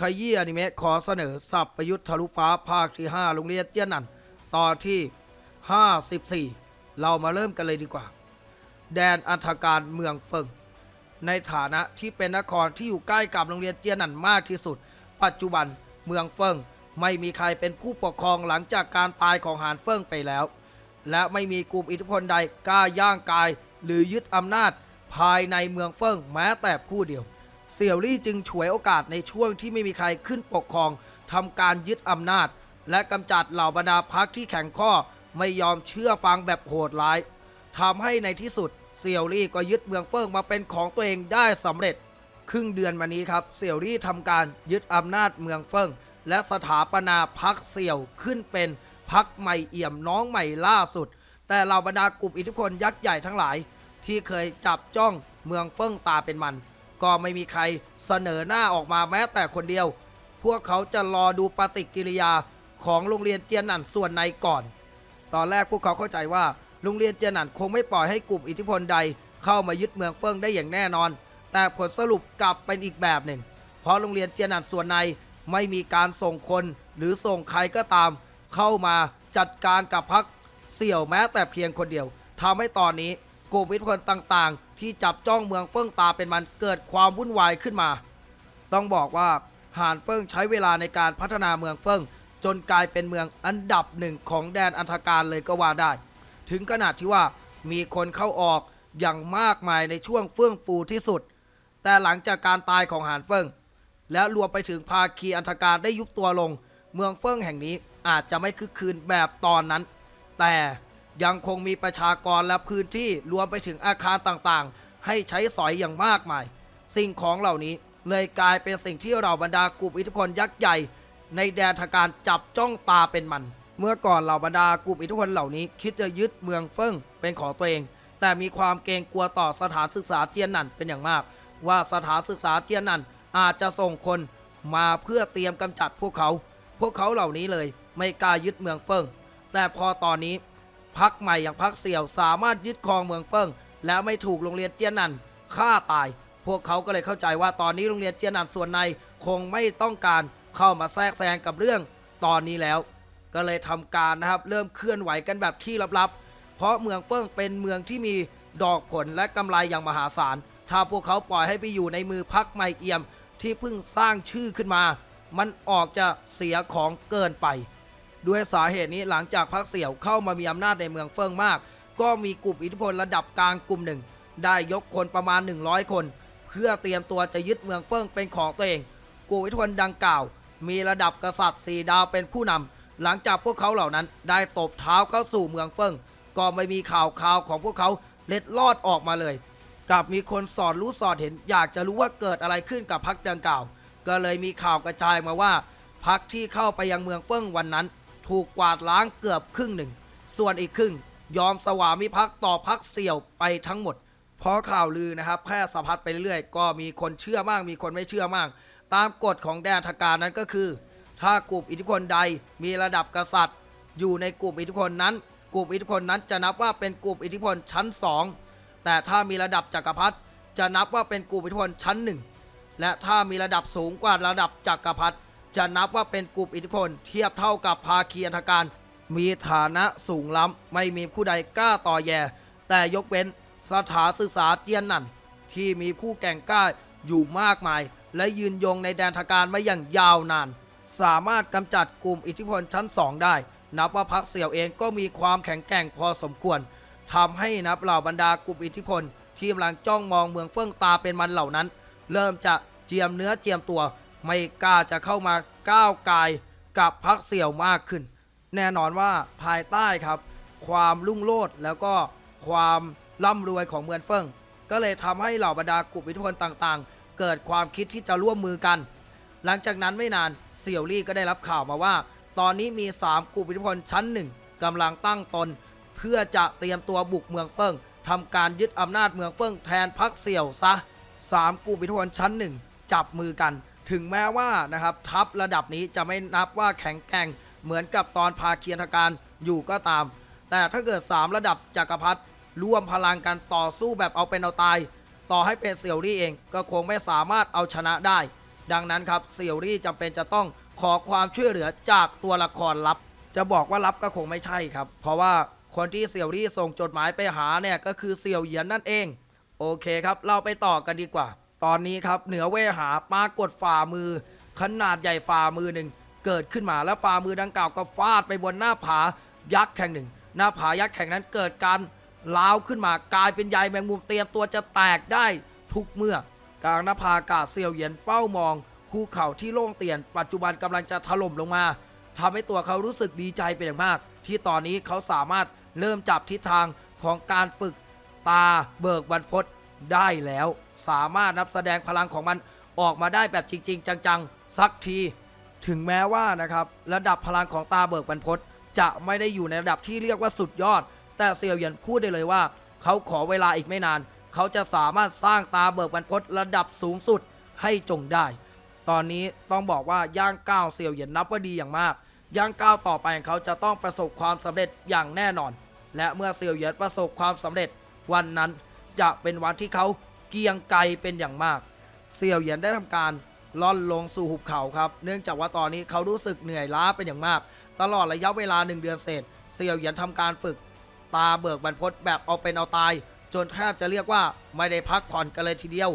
ขยี้อนิเมะขอเสนอสับประยุทธ์ทะลุฟ้าภาคที่ 5 โรงเรียนเจียนนันตอนที่ 54 เรามาเริ่มกันเลยดีกว่า แดนอันธการเมืองเฟิง ในฐานะที่เป็นนครที่อยู่ใกล้กับโรงเรียนเจียนนันมากที่สุด ปัจจุบันเมืองเฟิงไม่มีใครเป็นผู้ปกครองหลังจากการตายของหานเฟิงไปแล้ว และไม่มีกลุ่มอิทธิพลใดกล้าย่างกาย หรือยึดอำนาจภายในเมืองเฟิงแม้แต่ผู้เดียว เสี่ยวลี่จึงฉวยโอกาสในช่วงที่ไม่มีใครขึ้นปกครองทำการยึดอำนาจ และกำจัดเหล่าบรรดาพรรคที่แข็งข้อไม่ยอมเชื่อฟังแบบโหดร้ายทำให้ในที่สุดเสี่ยวลี่ก็ยึดเมืองเฟิงมาเป็นของตัวเองได้สำเร็จ ครึ่งเดือนมานี้ครับเสี่ยวลี่ทำการยึดอำนาจเมืองเฟิงและสถาปนาพักเสี่ยวขึ้นเป็นพักใหม่เอี่ยมน้องใหม่ล่าสุด แต่เหล่าบรรดากลุ่มอิทธิพลยักษ์ใหญ่ทั้งหลาย ที่เคยจับจ้องเมืองเฟิงตาเป็นมัน ก็ไม่มีใครเสนอหน้าออกมาแม้แต่คนเดียว พวกเขาจะรอดูปฏิกิริยาของโรงเรียนเจียนหนันส่วนในก่อน ตอนแรกพวกเขาเข้าใจว่าโรงเรียนเจียนหนันคงไม่ปล่อยให้กลุ่มอิทธิพลใด เข้ามายึดเมืองเฟิงได้อย่างแน่นอน แต่ผลสรุปกลับเป็นอีกแบบหนึ่ง เพราะโรงเรียนเจียนหนันส่วนในไม่มีการส่งคนหรือส่งใครก็ตาม เข้ามาจัดการกับพรรคเสี่ยวแม้แต่เพียงคนเดียวทำให้ตอนนี้ กลุ่มอิทธิพลต่างๆ ที่จับจ้องเมืองเฟิงตาเป็นมันเกิดความวุ่นวายขึ้นมา ต้องบอกว่าหานเฟิงใช้เวลาในการพัฒนาเมืองเฟิงจนกลายเป็นเมืองอันดับหนึ่งของแดนอันธการเลยก็ว่าได้ ถึงขนาดที่ว่ามีคนเข้าออกอย่างมากมายในช่วงเฟื่องฟูที่สุด แต่หลังจากการตายของหานเฟิงและรวมไปถึงภาคีอันธการได้ยุบตัวลง เมืองเฟิงแห่งนี้อาจจะไม่คึกคืนแบบตอนนั้น แต่ ยังคงมีประชากรและพื้นที่รวมไปถึงอาคารต่างๆ ให้ใช้สอยอย่างมากมาย สิ่งของเหล่านี้เลยกลายเป็นสิ่งที่เราบรรดากลุ่มอิทธิพลยักษ์ใหญ่ ในแดนทางการจับจ้องตาเป็นมัน เมื่อก่อนเหล่าบรรดากลุ่มอิทธิพลเหล่านี้ คิดจะยึดเมืองเฟิ่งเป็นของตัวเอง แต่มีความเกรงกลัวต่อสถานศึกษาเทียนนันเป็นอย่างมาก ว่าสถานศึกษาเทียนนันอาจจะส่งคนมาเพื่อเตรียมกำจัดพวกเขา พวกเขาเหล่านี้เลยไม่กล้ายึดเมืองเฟิ่งแต่พอตอนนี้ พักใหม่อย่างพักเสี่ยวสามารถยึดครองเมืองเฟิ่งและไม่ถูกโรงเรียนเจียนนันฆ่าตาย พวกเขาก็เลยเข้าใจว่าตอนนี้โรงเรียนเจียนนันส่วนในคงไม่ต้องการเข้ามาแทรกแซงกับเรื่องตอนนี้แล้ว ก็เลยทำการนะครับเริ่มเคลื่อนไหวกันแบบที่ลับๆ เพราะเมืองเฟิ่งเป็นเมืองที่มีดอกผลและกำไรอย่างมหาศาล ถ้าพวกเขาปล่อยให้ไปอยู่ในมือพักใหม่เอี่ยมที่เพิ่งสร้างชื่อขึ้นมา มันออกจะเสียของเกินไป ด้วยสาเหตุนี้หลังจากพรรคเสี่ยวเข้ามามีอำนาจในเมืองเฟิงมาก ก็มีกลุ่มอิทธิพลระดับกลางกลุ่มหนึ่ง ได้ยกคนประมาณ 100 คน เพื่อเตรียมตัวจะยึดเมืองเฟิงเป็นของตัวเองกลุ่มอิทธิพลดังกล่าว มีระดับกษัตริย์สีดาวเป็นผู้นำหลังจากพวกเขาเหล่านั้นได้ตบเท้าเข้าสู่เมืองเฟิงก็ไม่มีข่าวข่าวของพวกเขาเล็ดลอดออกมาเลยกลับมีคนสอดรู้สอดเห็น อยากจะรู้ว่าเกิดอะไรขึ้นกับพรรคดังกล่าว ก็เลยมีข่าวกระจายมาว่าพรรคที่เข้าไปยังเมืองเฟิ่งวันนั้น ถูกกวาดล้างเกือบครึ่งหนึ่ง ส่วนอีกครึ่ง ยอมสวามิภักดิ์ต่อพรรคเสี่ยวไปทั้งหมด เพราะข่าวลือนะครับแพร่สะพัดไปเรื่อยๆ ก็มีคนเชื่อมากมีคนไม่เชื่อมาก ตามกฎของแดนทการนั้นก็คือ ถ้ากลุ่มอิทธิพลใดมีระดับกษัตริย์ อยู่ในกลุ่มอิทธิพลนั้น กลุ่มอิทธิพลนั้นจะนับว่าเป็นกลุ่มอิทธิพลชั้นสองแต่ถ้ามีระดับจักรพรรดิจะนับว่าเป็นกลุ่มอิทธิพลชั้นหนึ่งและถ้ามีระดับสูงกว่าระดับจักรพรรดิ จะนับว่าเป็นกลุ่มอิทธิพล เทียบเท่ากับภาคีอันธการ มีฐานะสูงล้ำ ไม่มีผู้ใดกล้าต่อแย่ แต่ยกเว้นสถานศึกษาเจียนนั่น ที่มีผู้แก่งกล้าอยู่มากมาย และยืนยงในแดนทการมาอย่างยาวนาน สามารถกำจัดกลุ่มอิทธิพลชั้น2ได้ นับว่าพรรคเสี่ยวเองก็มีความแข็งแกร่งพอสมควรทำให้นับเหล่าบรรดากลุ่มอิทธิพล ที่กำลังจ้องมองเมืองเฟื่องตาเป็นมันเหล่านั้น เริ่มจะเจียมเนื้อเจียมตัว ไม่กล้าจะเข้ามาก้าวไกายกับพรรคเสี่ยวมากขึ้น แน่นอนว่าภายใต้ครับ ความรุ่งโรจน์แล้วก็ความร่ำรวยของเมืองเฟิ่งก็เลยทำให้เหล่าบรรดากลุ่มอิทธิพลต่างๆ เกิดความคิดที่จะร่วมมือกัน หลังจากนั้นไม่นานเสี่ยวลี่ก็ได้รับข่าวมาว่า ตอนนี้มี 3 กลุ่มอิทธิพลชั้นหนึ่งกำลังตั้งตน เพื่อจะเตรียมตัวบุกเมืองเฟิ่งทำการยึดอำนาจเมืองเฟิ่งแทนพรรคเสี่ยวซะสามกลุ่มอิทธิพลชั้นหนึ่งจับมือกัน ถึงแม้ว่านะครับทัพระดับนี้จะไม่นับว่าแข็งแกร่งเหมือนกับตอนพาเคียนทการอยู่ก็ตาม แต่ถ้าเกิด 3 ระดับจักรพรรดิร่วมพลังกันต่อสู้แบบเอาเป็นเอาตาย ต่อให้เป็นเสี่ยวรี่เองก็คงไม่สามารถเอาชนะได้ ดังนั้นครับเซียวรี่จำเป็นจะต้องขอความช่วยเหลือจากตัวละครลับ จะบอกว่าลับก็คงไม่ใช่ครับ เพราะว่าคนที่เซียวรี่ส่งจดหมายไปหาเนี่ยก็คือเซียวเหยียนนั่นเอง โอเคครับ เราไปต่อกันดีกว่า ตอนนี้ครับเหนือเวหาปรากฏฝ่ามือ ขนาดใหญ่ฝ่ามือหนึ่งเกิดขึ้นมาแล้วฝ่ามือดังกล่าวก็ฟาดไปบนหน้าผายักษ์แห่งหนึ่ง หน้าผายักษ์แห่งนั้นเกิดการล้าวขึ้นมากลายเป็นใยแมงมุมเตรียมตัวจะแตกได้ทุกเมื่อกลางหน้าผากาศเซียวเหยียนเฝ้ามองภูเขาที่โล่งเตียน ปัจจุบันกำลังจะถล่มลงมาทำให้ตัวเขารู้สึกดีใจเป็นอย่างมาก ที่ตอนนี้เขาสามารถเริ่มจับทิศทางของการฝึกตาเบิกบรรพตได้แล้ว สามารถนับแสดงพลังของมันออกมาได้แบบจริง ๆ จังๆสักที ถึงแม้ว่านะครับระดับพลังของตาเบิกบรรพตจะไม่ได้อยู่ในระดับที่เรียกว่าสุดยอด แต่เซียวเหยียนพูดได้เลยว่า เขาขอเวลาอีกไม่นาน เขาจะสามารถสร้างตาเบิกบรรพตระดับสูงสุดให้จงได้ ตอนนี้ต้องบอกว่าย่างก้าวเซียวเหยียนนับว่าดีอย่างมาก ย่างก้าวต่อไปของเขาจะต้องประสบความสำเร็จอย่างแน่นอน และเมื่อเซียวเหยียนประสบความสำเร็จวันนั้นจะเป็นวันที่เขา เกียงไกรเป็นอย่างมากเซียวเหยียนได้ทำการล่อนลงสู่หุบเขาครับ เนื่องจากว่าตอนนี้เขารู้สึกเหนื่อยล้าเป็นอย่างมาก ตลอดระยะเวลาหนึ่งเดือนเศษเซียวเหยียนทำการฝึก ตาเบิกบรรพตแบบเอาเป็นเอาตาย จนแทบจะเรียกว่าไม่ได้พักผ่อนกันเลยทีเดียว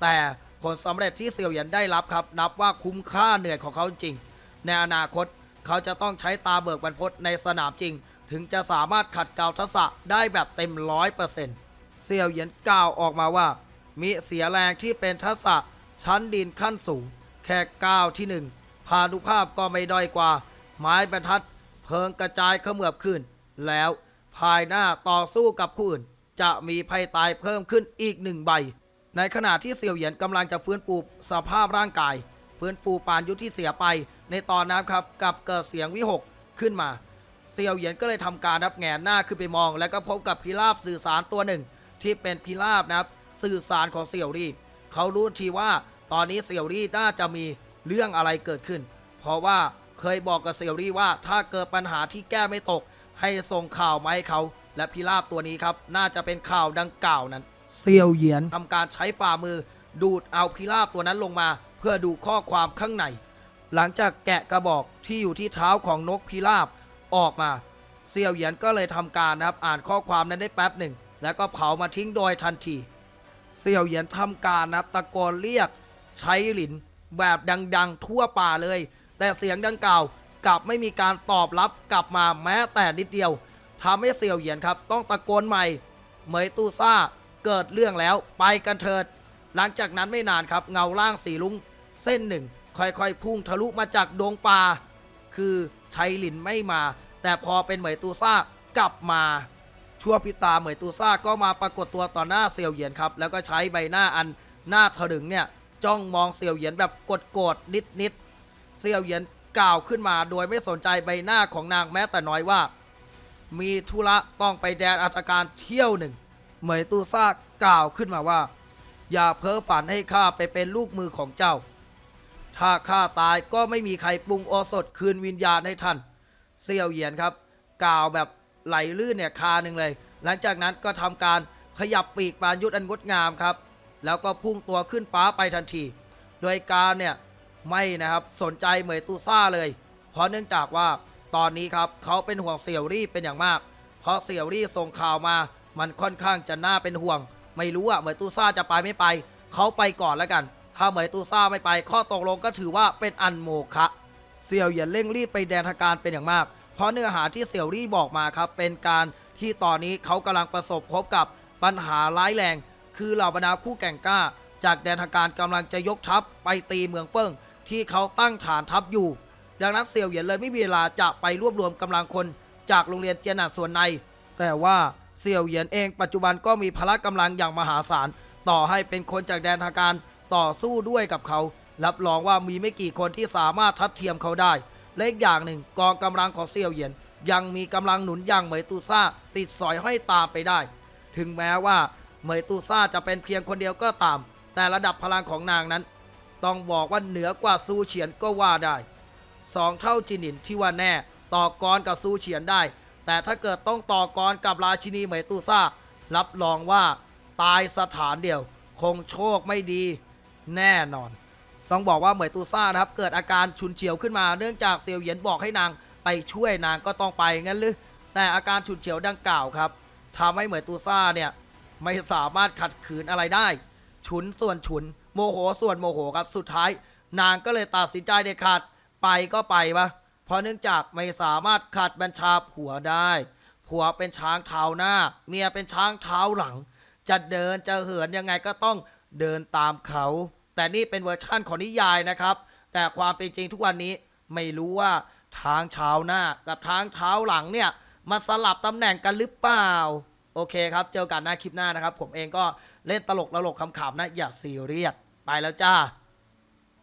แต่ผลสำเร็จที่เซียวเหยียนได้รับครับ นับว่าคุ้มค่าเหนื่อยของเขาจริง ในอนาคตเขาจะต้องใช้ตาเบิกบรรพตในสนามจริง ถึงจะสามารถขัดเกลาทักษะได้แบบเต็มร้อยเปอร์เซ็นต์เซียวเหยียนกล่าวออกมาว่า มีเสียแรงที่เป็นทักษะชั้นดินขั้นสูง แค่ก้าวที่หนึ่งพานุภาพก็ไม่ด้อยกว่า ไม้บรรทัด เพิงกระจายเขมือบขึ้น แล้วภายหน้าต่อสู้กับคู่อื่น จะมีภัยตายเพิ่มขึ้นอีกหนึ่งใบ ในขณะที่เซียวเหยียนกำลังจะฟื้นฟูสภาพร่างกาย ฟื้นฟูปานยุทธที่เสียไป ในตอนนั้นครับกับเกิดเสียงวิหกขึ้นมาเซียวเหยียนก็เลยทำการนับแงนหน้าขึ้นไปมอง แล้วก็พบกับพิราบสื่อสารตัวหนึ่ง ที่เป็นพิราบนะครับ สื่อสารของเซียวรี่เขารู้ทีว่าตอนนี้เซียวรี่น่าจะมีเรื่องอะไรเกิดขึ้น เพราะว่าเคยบอกกับเซียวรี่ว่าถ้าเกิดปัญหาที่แก้ไม่ตก ให้ส่งข่าวมาให้เขา และพิราบตัวนี้ครับ น่าจะเป็นข่าวดังกล่าวนั้นเซียวเหยียนทำการใช้ฝ่ามือ ดูดเอาพิราบตัวนั้นลงมา เพื่อดูข้อความข้างใน หลังจากแกะกระบอกที่อยู่ที่เท้าของนกพิราบออกมาเซียวเหยียนก็เลยทำการนะครับอ่านข้อความนั้นได้แป๊บหนึ่งแล้วก็เผามาทิ้งโดยทันที เซียวเหยียนทำการนะครับตะโกนเรียกใช้หลินแบบดัง ๆ ทั่วป่าเลย แต่เสียงดังกล่าวกลับไม่มีการตอบรับกลับมาแม้แต่นิดเดียวทำให้เซียวเหยียนครับ ต้องตะโกนใหม่เหมยตูซ่าเกิดเรื่องแล้วไปกันเถิด หลังจากนั้นไม่นานครับเงาล่างสีลุงเส้นหนึ่ง ค่อยๆ พุ่งทะลุมาจากดงป่าคือชัยหลินไม่มา แต่พอเป็นเหมยตูซ่ากลับมา ชั่วพริบตาเหมยตูซ่าก็มาปรากฏตัวต่อหน้าเซียวเหยียนครับ แล้วก็ใช้ใบหน้าอันหน้าถลึงเนี่ยจ้องมองเซียวเหยียนแบบโกรธๆนิดๆเซียวเหยียนกล่าวขึ้นมาโดยไม่สนใจใบหน้าของนางแม้แต่น้อยว่า มีธุระต้องไปแดนอัตการเที่ยวหนึ่ง เหมยตูซ่ากล่าวขึ้นมาว่า อย่าเพ้อฝันให้ข้าไปเป็นลูกมือของเจ้า ถ้าข้าตายก็ไม่มีใครปรุงโอสถคืนวิญญาณให้ท่านเซียวเหยียนครับ กล่าวแบบ ไหลลื่นเนี่ยคาหนึ่งเลย หลังจากนั้นก็ทำการขยับปีกปานยุทธอันงดงามครับ แล้วก็พุ่งตัวขึ้นฟ้าไปทันที โดยการเนี่ยไม่นะครับสนใจเหมยตูซ่าเลย เพราะเนื่องจากว่าตอนนี้ครับเขาเป็นห่วงเซียวรี่เป็นอย่างมาก เพราะเซียวรี่ส่งข่าวมา มันค่อนข้างจะน่าเป็นห่วง ไม่รู้อะเหมยตูซ่าจะไปไม่ไป เขาไปก่อนแล้วกัน ถ้าเหมยตูซ่าไม่ไป ข้อตกลงก็ถือว่าเป็นอันโมฆะเสี่ยวเหยียนเร่งรีบไปแดนทางการเป็นอย่างมาก เพราะเนื้อหาที่เสี่ยวรี่บอกมาครับ เป็นการที่ตอนนี้เขากำลังประสบพบกับปัญหาร้ายแรง คือเหล่าบรรดาผู้แก่งกล้า จากแดนทางการกำลังจะยกทัพไปตีเมืองเฟิงที่เขาตั้งฐานทัพอยู่ ดังนั้นเสี่ยวเหยียนเลยไม่มีเวลาจะไปรวบรวมกำลังคนจากโรงเรียนเจียนหนัดส่วนใน แต่ว่าเสี่ยวเหยียนเองปัจจุบันก็มีพละกำลังอย่างมหาศาล ต่อให้เป็นคนจากแดนทางการต่อสู้ด้วยกับเขา รับรองว่ามีไม่กี่คนที่สามารถทัดเทียมเขาได้ และอีกอย่างหนึ่งกองกำลังของเซียวเหยียน ยังมีกำลังหนุนอย่างเหมยตูซ่า ติดสอยห้อยตามไปได้ ถึงแม้ว่าเหมยตูซ่าจะเป็นเพียงคนเดียวก็ตาม แต่ระดับพลังของนางนั้น ต้องบอกว่าเหนือกว่าซูเฉียนก็ว่าได้สองเท่าจินินที่ว่าแน่ต่อกรกับซูเฉียนได้ แต่ถ้าเกิดต้องต่อกรกับราชินีเหมยตูซ่า รับรองว่าตายสถานเดียว คงโชคไม่ดี แน่นอน ต้องบอกว่าเหมยตูซ่านะครับเกิดอาการฉุนเฉียวขึ้นมา เนื่องจากเซียวเหยียนบอกให้นางไปช่วยนางก็ต้องไปงั้นหรือแต่อาการฉุนเฉียวดังกล่าวครับทำให้เหมยตูซ่าเนี่ยไม่สามารถขัดขืนอะไรได้ ฉุนส่วนฉุน โมโหส่วนโมโหครับสุดท้าย นางก็เลยตัดสินใจเด็ดขาดไปก็ไปปะเพราะเนื่องจากไม่สามารถขัดบัญชาผัวได้ ผัวเป็นช้างเท้าหน้า เมียเป็นช้างเท้าหลัง จะเดินจะเหินยังไงก็ต้องเดินตามเขา แต่นี่เป็นเวอร์ชั่นของนิยายนะครับ แต่ความเป็นจริงทุกวันนี้ไม่รู้ว่าทางเช้าหน้ากับทางเท้าหลังเนี่ยมาสลับตำแหน่งกันหรือเปล่า โอเคครับ เจอกันหน้าคลิปหน้านะครับ ผมเองก็เล่นตลกตลกขำๆนะ อย่าซีเรียสไปแล้วจ้า